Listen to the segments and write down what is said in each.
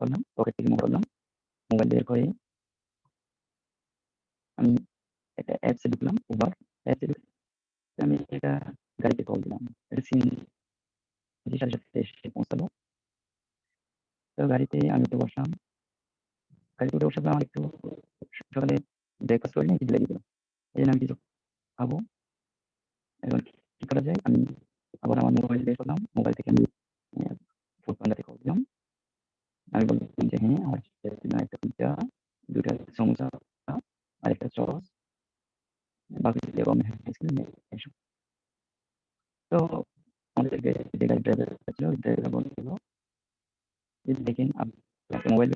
করলাম পকেট থেকে মোবাইল করলাম মোবাইল বের করে আমি একটা অ্যাপসে ঢুকলাম উবার অ্যাপসে আমি এটা গাড়িতে কল দিলাম এটা সিএনজি সাথে সাথে এসে পৌঁছালো। তো গাড়িতে আমি তো বসলাম। গাড়িতে উঠে বসলাম আমার একটু সকালে ব্রেকফাস্ট করে নিয়ে কিছু লেগে দিল। এই জন্য আমি কিছু খাব। এখন কি করা যায়? আমি আবার আমার মোবাইল বের করলাম। মোবাইল থেকে আমি ফুড পান্ডাতে কল দিলাম। আমি বললাম যে হ্যাঁ আমার একটা পিজ্জা দুটা সমোসা আর একটা সস বাকি এবং এসব তো আমাদের যে গাড়ি ড্রাইভার ছিল ড্রাইভার বলছিল যে, দেখেন আপনি মোবাইল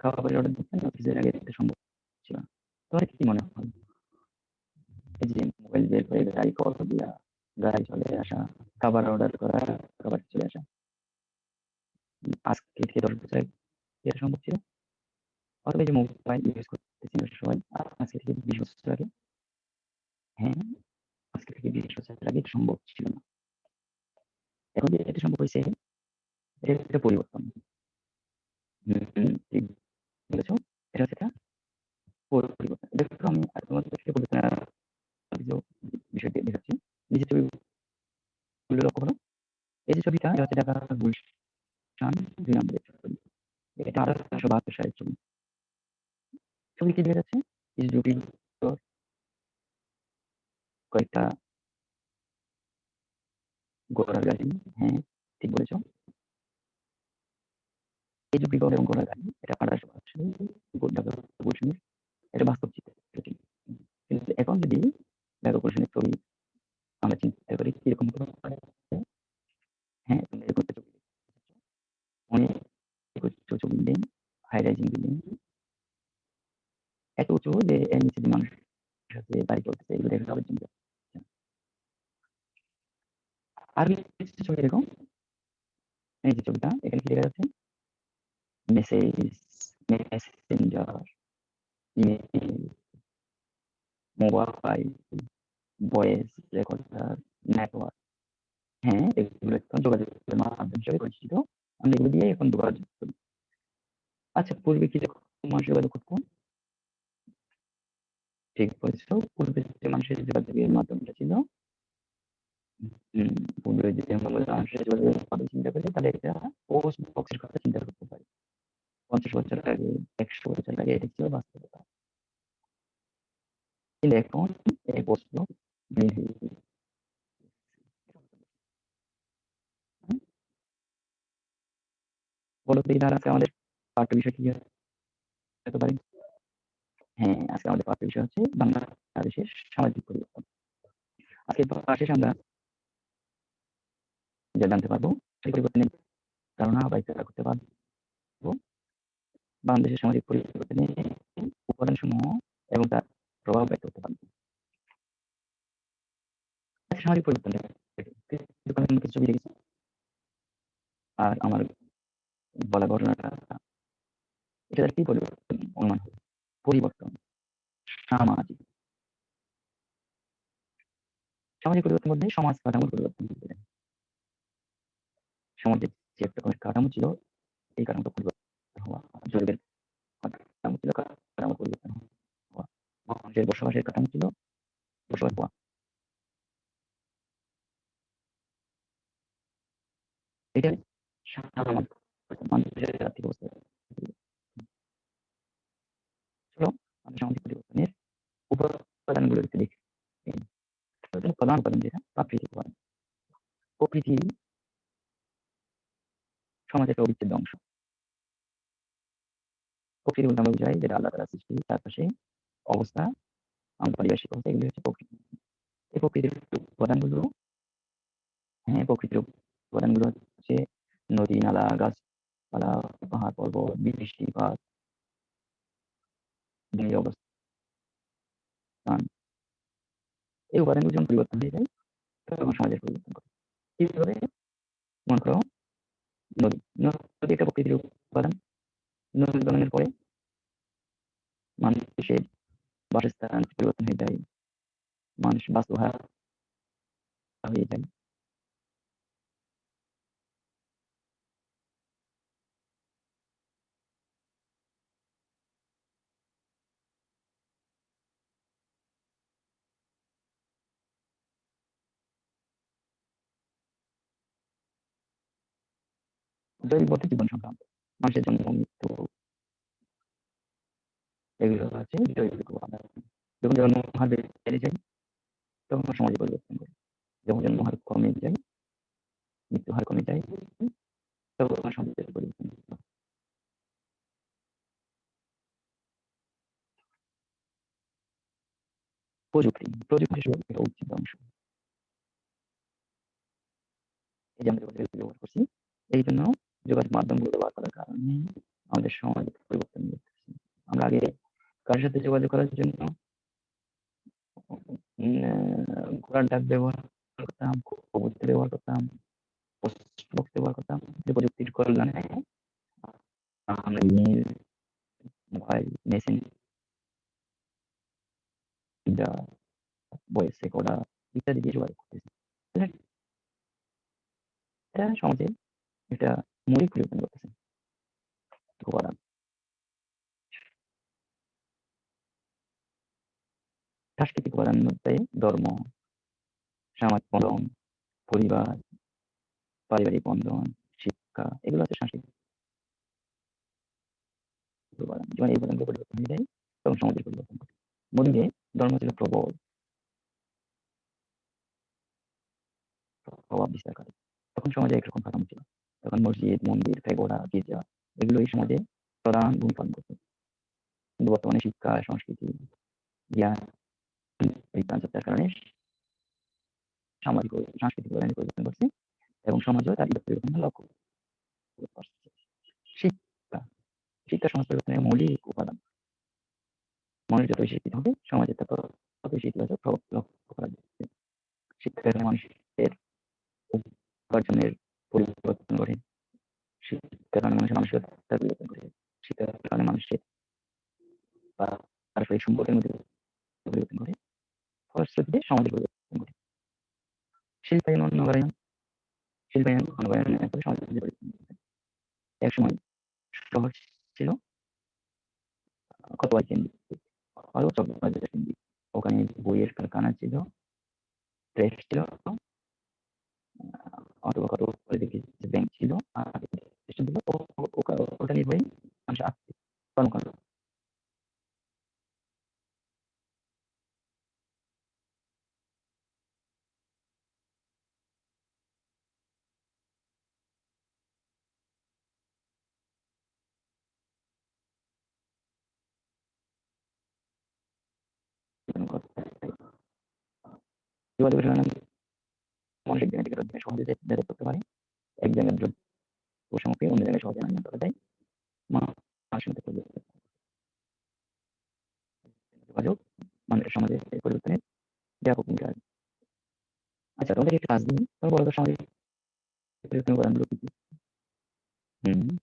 খাবারের অর্ডার দিচ্ছেন অফিসের আগে দিতে সম্ভব ছিল না। তোমার কি মনে হয়? এই যে মোবাইল বের করে গাড়ি কল দিয়া, গাড়ি চলে আসা, খাবার অর্ডার করা, খাবার চলে আসা। আজকে থেকে দশ বছর এটা সম্ভব ছিল। অথবা যে মোবাইল ইউজ করতেছি সবাই আজকে থেকে বিশ বছর আগে হ্যাঁ আজকে থেকে বিশ বছর আগে সম্ভব ছিল না। এখন যে এটা সম্ভব হয়েছে, এটা একটা পরিবর্তন। বলেছ। এটা হচ্ছে পরিবর্তন। দেখো আমি তোমাদেরকে পরিবর্তন বিষয়টি দেখাচ্ছি নিচে ছবিগুলো লক্ষ্য করো। এই যে ছবিটা, এটা হচ্ছে ঢাকা গুলশান দুই নম্বরের ছবি এটা আঠারোশো বাহাত্তর সালের ছবি ছবি কি দেখা যাচ্ছে কয়েকটা ঘোড়ার গাড়ি হ্যাঁ ঠিক বলেছ। এই যে বিগল এবং গাড়ি এটা আঠারোশো বাহাত্তর সালে এটা বাস্তব চিত্র কিন্তু এখন যদি ঢাকা গুলশানের ছবি আমরা চিন্তা করি কীরকম হ্যাঁ তুমি এরকম ছবি অনেক উঁচু উঁচু বিল্ডিং হাই রাইজিং বিল্ডিং এত উঁচু যে এর নিচে যে মানুষ সাথে বাড়ি চলতেছে এগুলো দেখে সবাই চিন্তা আর ছবি এরকম এই যে ছবিটা এখানে কি দেখা যাচ্ছে message messenger email mobile voice recorder network হ্যাঁ এগুলো এখন যোগাযোগের মাধ্যম হিসেবে পরিচিত আমরা এগুলো দিয়ে এখন যোগাযোগ করি আচ্ছা পূর্বে কি মানুষ যোগাযোগ করতো ঠিক বলেছ পূর্বে যে মানুষের যোগাযোগের মাধ্যমটা ছিল পূর্বে যদি আমরা মানুষের যোগাযোগের কথা চিন্তা করি তাহলে এটা পোস্ট বক্সের কথা চিন্তা করতে পারি পঞ্চাশ বছর আগে, একশো বছর আগে এটা ছিল বাস্তবতা। কিন্তু এখন এই এটার আমাদের পাঠ্য বিষয় কি হ্যাঁ আজকে আমাদের পাঠ্য বিষয় হচ্ছে সামাজিক আজকে আমরা জানতে পারব করতে পারব। বাংলাদেশের সামাজিক পরিবর্তনের উপাদান সমূহ এবং তার প্রভাব ব্যক্ত করতে পারব। সামাজিক পরিবর্তন ছবি দেখেছি। আর আমার বলা ঘটনাটা, এটা কি পরিবর্তন? অনুমান পরিবর্তন। সামাজিক। সামাজিক পরিবর্তন বলতে সমাজ কাঠামোর পরিবর্তন সমাজের যে একটা কাঠামো ছিল, এই কাঠামোটা পরিবর্তন হওয়া জরিপের কাঠামো ছিল কাঠামো পরিবর্তন হওয়া। মানুষের বসবাসের কাঠামো ছিল বসবাস হওয়া। এটা দেখি। প্রধান উপাদান যেটা, প্রাকৃতিক উপাদান প্রকৃতি সমাজের অবিচ্ছেদ্য অংশ প্রকৃতি বলতে আমরা বুঝাই যেটা আল্লাহ তালা সৃষ্টি তার পাশে অবস্থা আমাদের পারিপার্শ্বিক অবস্থা এগুলো হচ্ছে প্রকৃতি এই প্রকৃতির উপাদানগুলো হ্যাঁ প্রকৃতির উপাদানগুলো হচ্ছে নদী নালা গাছ গাছপালা, পাহাড়-পর্বত, বৃষ্টিপাত ভূমির অবস্থান এই উপাদানগুলো যখন পরিবর্তন হয়ে যায় তখন সমাজের পরিবর্তন করে। কীভাবে? মনে করো নদী। নদী একটা প্রকৃতির উপাদান। নদী উৎপাদনের পরে মানুষের বাসস্থান পরিবর্তন হয়ে যায়। মানুষ বাস্তুহারা হয়ে যায়। জৈব জীবন সংক্রান্ত মানুষের জন্ম মৃত্যু এগুলো জৈবিক উপাদান যখন বেড়ে যায় তখন সমাজে পরিবর্তন করে। যখন কমে যায় মৃত্যু হার কমে যায় তখন সমাজের পরিবর্তন প্রযুক্তি প্রযুক্তি উচিত অংশ। এই যে ব্যবহার করছি, এই জন্য যোগাযোগ মাধ্যমগুলো ব্যবহার করার কারণে আমাদের সমাজ পরিবর্তন আমরা আগে কার সাথে যোগাযোগ করার জন্য? ঘোড়ার ডাক ব্যবহার করতাম কবুতর ব্যবহার করতাম ব্যবহার করতাম প্রযুক্তির কল্যাণে আমরা email mobile messenger voice recorder ইত্যাদি দিয়ে যোগাযোগ করতেছি। এটা সমাজে এটা মৌলিক পরিবর্তন করতেছে উপাদান সাংস্কৃতিক মধ্যে ধর্ম সামাজিক বন্ধন, পরিবার, পারিবারিক বন্ধন, শিক্ষা, এগুলো হচ্ছে সাংস্কৃতিক যখন এই উপাদানগুলো পরিবর্তন হয়ে যায় তখন সমাজের পরিবর্তন ঘটে। মন্দিরে ধর্ম ছিল প্রবল। প্রভাব বিস্তার করে তখন সমাজে একরকম কাঠামো ছিল। তখন মসজিদ, মন্দির, ফেগোড়া, গির্জা এগুলো এই সমাজে প্রধান ভূমিকা পালন করত। কিন্তু বর্তমানে শিক্ষা, সংস্কৃতি, জ্ঞান বিজ্ঞান চর্চার কারণে সামাজিক সাংস্কৃতিক পরিবর্তন করছে এবং সমাজও তার পরিবর্তন লক্ষ্য শিক্ষা শিক্ষা সমাজ পরিবর্তনের মৌলিক উপাদান। মানুষ যতই শিক্ষিত হবে সমাজে তত লক্ষ্য করা যাচ্ছে। শিক্ষা মানুষের উপার্জনের পরিবর্তন করে শিক্ষার কারণে মানুষের মানসিকতা পরিবর্তন করে শিক্ষার কারণে মানুষের সম্পর্কের মধ্যে পরিবর্তন ঘটে শিল্পায়ন শিল্পায়ন পরিবর্তন এক সময় শহর ছিল কতবার কেন্দ্রিক কেন্দ্রিক। ওখানে বইয়ের কারখানা ছিল, প্রেস ছিল অথবা কত ব্যাংক ছিল, আর ওটা নির্ভরই মানুষ কর্মকাণ্ড। করতে অন্য জায়গায় সহজে করা যায় মানুষের সমাজে পরিবর্তনের ব্যাপক আচ্ছা তোমাদের কাজ কি কি হম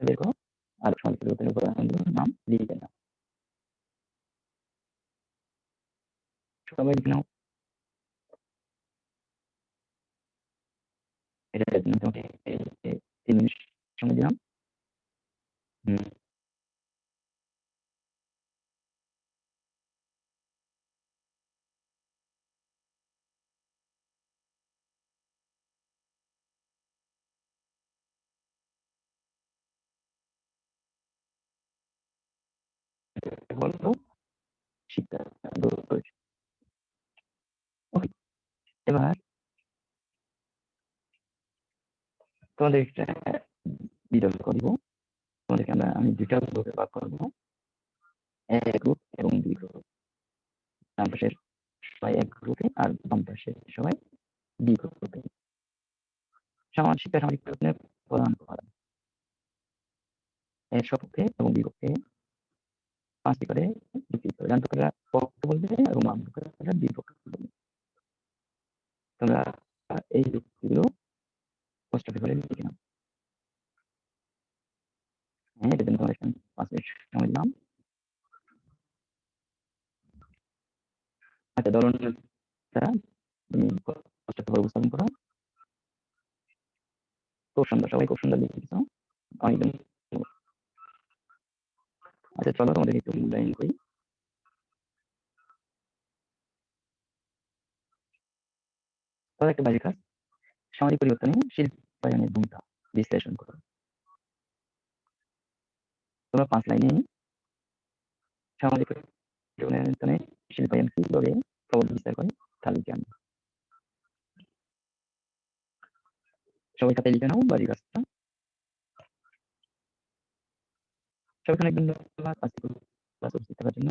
বের করো আর সমাজ পরিবর্তনের উপাদানগুলোর নাম লিখে নাও সবাই লিখে নাও এটা তোমাকে তিন মিনিট সময় দিলাম হুম বলব শিক্ষা ওকে এবার তোমাদের করব তোমাদেরকে আমরা আমি গ্রুপে ভাগ করব এক গ্রুপ এবং দুই গ্রুপ ডান পাশের সবাই এক গ্রুপে আর বাম পাশের সবাই দুই গ্রুপে শিক্ষা সামাজিক করা। এর সপক্ষে এবং বিপক্ষে ৫ টি করে হবে। জান্তকেরা পক্ষ বলবে এবং বিপক্ষ বলবে। তোমরা এই যুক্তিগুলো কষ্ট করে লিখে। হ্যাঁ, এটার জন্য তোমাদের এখানে ৫ মিনিট সময়। আচ্ছা ধরুন তুমি উপস্থাপন করো। খুব সুন্দর, সবাই খুব সুন্দর ধন্যবাদ। আচ্ছা চলো তোমাদেরকে একটু মূল্যায়ন করি। একটা বাড়ির কাজ। সামাজিক পরিবর্তনে শিল্পায়নের ভূমিকা বিশ্লেষণ করো। তোমরা ৫ লাইনে সামাজিক পরিবর্তনে শিল্পায়ন কীভাবে প্রভাব বিস্তার করে তা লিখে সবাই খাতায় লিখে নাও বাড়ির কাজটা। ধন্যবাদ আজকে ক্লাস থাকার জন্য।